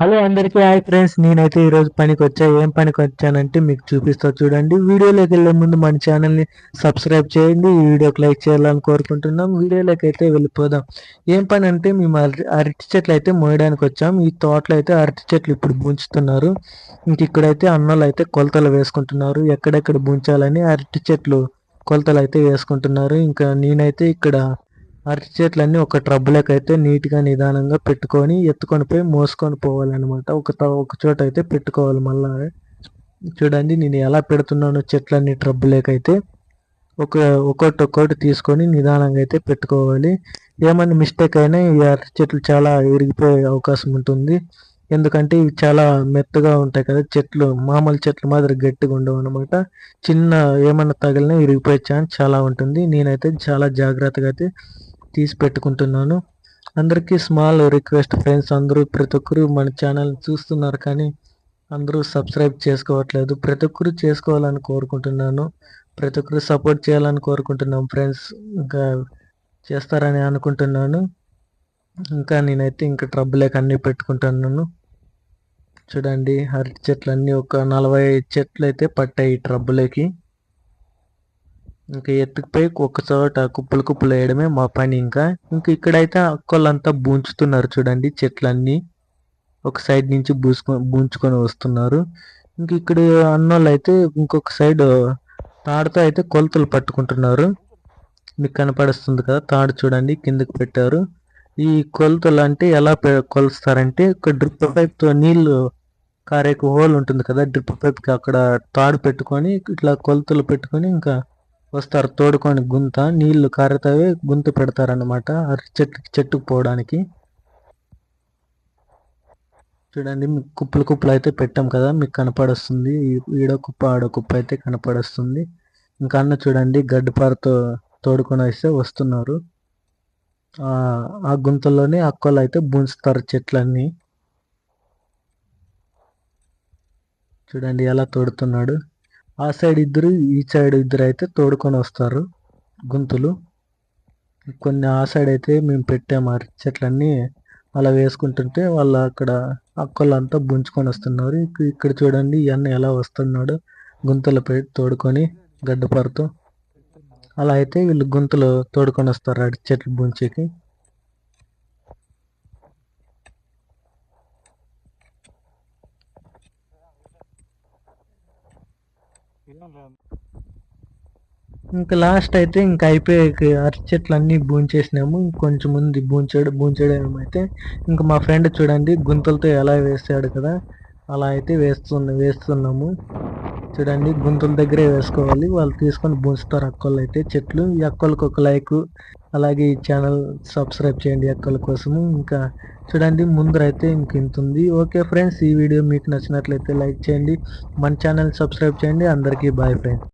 Hello అందరికీ hi friends నేనైతే ఈరోజు పనికి వచ్చా. ఏం పనికి వచ్చానంటే మీకు చూపిస్తా చూడండి. వీడియోలోకి వెళ్ళే ముందు మన ఛానల్ని సబ్స్క్రైబ్ చేయండి. ఈ వీడియోకి లైక్ చేయాలని కోరుకుంటున్నాం. వీడియోలోకి అయితే వెళ్ళిపోదాం. ఏం పని అంటే మేము అరటి చెట్లు అయితే మోయడానికి వచ్చాం. ఈ తోటలో అయితే అరటి చెట్లు ఇప్పుడు బుంచుతున్నారు ఇంక ఇక్కడైతే అన్నలు అయితే కొలతలు వేసుకుంటున్నారు. ఎక్కడెక్కడ బుంచాలని అరటి చెట్లు కొలతలు అయితే వేసుకుంటున్నారు. ఇంకా నేనైతే ఇక్కడ అరటి చెట్లన్నీ ఒక ట్రబ్బులకు అయితే నీట్గా నిదానంగా పెట్టుకొని ఎత్తుకొని పోయి మోసుకొని పోవాలన్నమాట. ఒక ఒక చోట అయితే పెట్టుకోవాలి మళ్ళా. చూడండి నేను ఎలా పెడుతున్నాను చెట్లన్నీ ట్రబ్బులేకైతే. ఒక ఒక్కొక్కటి ఒక్కొక్కటి తీసుకొని నిదానంగా అయితే పెట్టుకోవాలి. ఏమైనా మిస్టేక్ అయినా ఈ అరటి చెట్లు చాలా విరిగిపోయే అవకాశం ఉంటుంది. ఎందుకంటే ఇవి చాలా మెత్తగా ఉంటాయి కదా చెట్లు. మామూలు చెట్లు మాదిరి గట్టిగా ఉండవు అనమాట చిన్న ఏమన్నా తగిలినా విరిగిపోయే ఛాన్స్ చాలా ఉంటుంది. నేనైతే చాలా జాగ్రత్తగా అయితే తీసి పెట్టుకుంటున్నాను అందరికీ స్మాల్ రిక్వెస్ట్ ఫ్రెండ్స్ అందరూ ప్రతి ఒక్కరు మన ఛానల్ చూస్తున్నారు కానీ అందరూ సబ్స్క్రైబ్ చేసుకోవట్లేదు. ప్రతి ఒక్కరు చేసుకోవాలని కోరుకుంటున్నాను. ప్రతి ఒక్కరు సపోర్ట్ చేయాలని కోరుకుంటున్నాం ఫ్రెండ్స్. ఇంకా చేస్తారని అనుకుంటున్నాను. ఇంకా నేనైతే ఇంకా ట్రబ్బులేక అన్నీ పెట్టుకుంటున్నాను. చూడండి అరటి చెట్లు అన్నీ ఒక నలభై చెట్లు అయితే పట్టాయి ట్రబ్బులకి ఇంకా ఎత్తుకుపోయి ఒక చోట కుప్పలు కుప్పలు వేయడమే మా పని ఇంకా. ఇంకా ఇక్కడైతే అక్కలంతా బూంచుతున్నారు చూడండి చెట్లన్నీ. ఒక సైడ్ నుంచి బూసుకొని బూంచుకొని వస్తున్నారు. ఇంక ఇక్కడ అన్నోళ్ళు అయితే ఇంకొక సైడ్ తాడుతో అయితే కొలతలు పట్టుకుంటున్నారు. మీకు కనపడుస్తుంది కదా తాడు చూడండి కిందకి పెట్టారు. ఈ కొలతలు అంటే ఎలా కొలుస్తారంటే ఒక డ్రిప్ పైప్తో నీళ్ళు కారేకు హోల్ ఉంటుంది కదా డ్రిప్ పైప్కి అక్కడ తాడు పెట్టుకొని ఇట్లా కొలతలు పెట్టుకొని ఇంకా వస్తారు. తోడుకొని గుంత నీళ్ళు కారుతావే గుంత పెడతారనమాట చెట్టు చెట్టుకు పోవడానికి. చూడండి మీకు కుప్పలు కుప్పలు అయితే పెట్టాం కదా మీకు కనపడొస్తుంది. ఈడ కుప్ప ఆడ కుప్ప అయితే కనపడొస్తుంది. ఇంకా అన్న చూడండి గడ్డిపారతో తోడుకొని వస్తే వస్తున్నారు. ఆ గుంతల్లోనే అక్కలు అయితే బుంచుతారు చెట్లన్నీ. చూడండి ఎలా తోడుతున్నాడు. ఆ సైడ్ ఇద్దరు ఈ సైడ్ ఇద్దరు అయితే తోడుకొని వస్తారు గుంతులు. కొన్ని ఆ సైడ్ అయితే మేము పెట్టాము అరటి చెట్లన్నీ అలా వేసుకుంటుంటే వాళ్ళు అక్కడ అక్కలంతా బుంచుకొని వస్తున్నారు. ఇక్కడ చూడండి ఇవన్నీ ఎలా వస్తున్నాడు పెట్టి తోడుకొని గడ్డపారతో. అలా అయితే వీళ్ళు గుంతలు తోడుకొని వస్తారు అరటి చెట్లు బుంచేకి ఇంకా లాస్ట్ అయితే ఇంకా అయిపోయి అరటి చెట్లు అన్నీ బూంచేసినాము కొంచెం ముందు భూంచాడు బూంచడం అయితే. ఇంకా మా ఫ్రెండ్ చూడండి గుంతలతో ఎలా వేసాడు కదా. అలా అయితే వేస్తున్న వేస్తున్నాము. చూడండి గుంతల దగ్గరే వేసుకోవాలి. వాళ్ళు తీసుకొని బుంచుతారు అక్కలు అయితే. చెట్లు ఈ అక్కలకు ఒక లైక్ అలాగే ఈ ఛానల్ సబ్స్క్రైబ్ చేయండి అక్కల కోసము. ఇంకా చూడండి ముందరైతే ఇంక ఇంత ఉంది. ఓకే ఫ్రెండ్స్ ఈ వీడియో మీకు నచ్చినట్లయితే లైక్ చేయండి. మన ఛానల్ సబ్స్క్రైబ్ చేయండి. అందరికీ బాయ్ ఫ్రెండ్స్